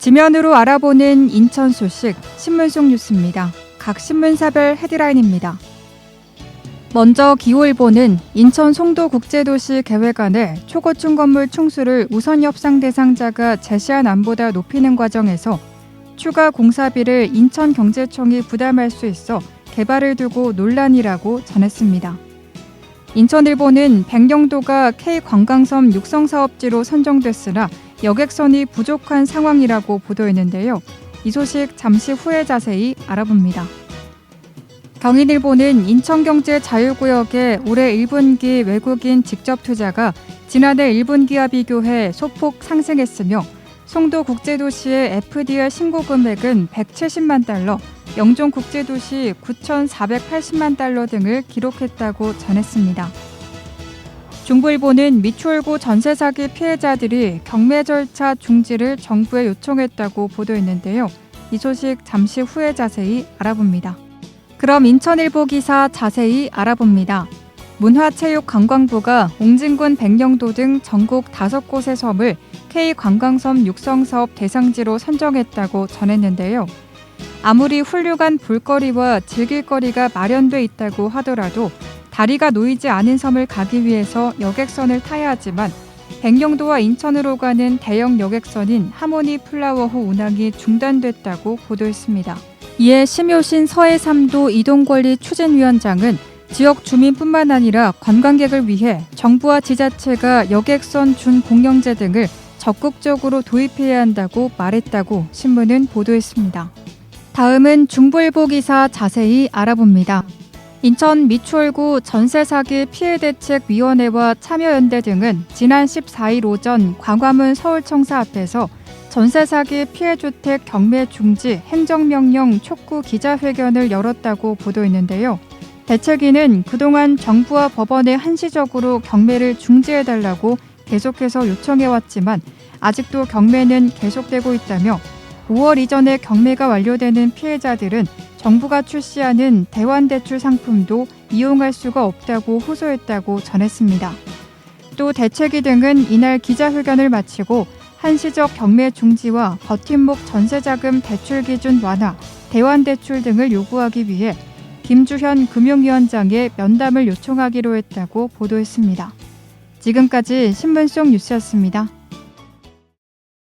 지면으로 알아보는 인천 소식 신문 속 뉴스입니다. 각 신문사별 헤드라인입니다. 먼저 기호일보는 인천 송도 국제도시 계획안에 초고층 건물 충수를 우선 협상 대상자가 제시한 안보다 높이는 과정에서 추가 공사비를 인천경제청이 부담할 수 있어 개발을 두고 논란이라고 전했습니다. 인천일보는 백령도가 K관광섬 육성사업지로 선정됐으나 여객선이 부족한 상황이라고 보도했는데요. 이 소식 잠시 후에 자세히 알아봅니다. 경인일보는 인천경제 자유구역에 올해 1분기 외국인 직접 투자가 지난해 1분기와 비교해 소폭 상승했으며 송도 국제도시의 FDR 신고 금액은 170만 달러, 영종 국제도시 9,480만 달러 등을 기록했다고 전했습니다. 중부일보는 미추홀구 전세 사기 피해자들이 경매 절차 중지를 정부에 요청했다고 보도했는데요. 이 소식 잠시 후에 자세히 알아봅니다. 그럼 인천일보 기사 자세히 알아봅니다. 문화체육관광부가 옹진군 백령도 등 전국 다섯 곳의 섬을 K관광섬 육성 사업 대상지로 선정했다고 전했는데요. 아무리 훌륭한 볼거리와 즐길거리가 마련돼 있다고 하더라도 다리가 놓이지 않은 섬을 가기 위해서 여객선을 타야 하지만 백령도와 인천으로 가는 대형 여객선인 하모니 플라워호 운항이 중단됐다고 보도했습니다. 이에 심효신 서해삼도 이동권리 추진위원장은 지역 주민뿐만 아니라 관광객을 위해 정부와 지자체가 여객선 준공영제 등을 적극적으로 도입해야 한다고 말했다고 신문은 보도했습니다. 다음은 중부일보 기사 자세히 알아봅니다. 인천 미추홀구 전세 사기 피해 대책 위원회와 참여연대 등은 지난 14일 오전 광화문 서울청사 앞에서 전세 사기 피해 주택 경매 중지 행정명령 촉구 기자회견을 열었다고 보도했는데요. 대책위는 그동안 정부와 법원에 한시적으로 경매를 중지해달라고 계속해서 요청해왔지만 아직도 경매는 계속되고 있다며 5월 이전에 경매가 완료되는 피해자들은 정부가 출시하는 대환대출 상품도 이용할 수가 없다고 호소했다고 전했습니다. 또 대책위 등은 이날 기자회견을 마치고 한시적 경매 중지와 버팀목 전세자금 대출 기준 완화, 대환대출 등을 요구하기 위해 김주현 금융위원장의 면담을 요청하기로 했다고 보도했습니다. 지금까지 신문 속 뉴스였습니다.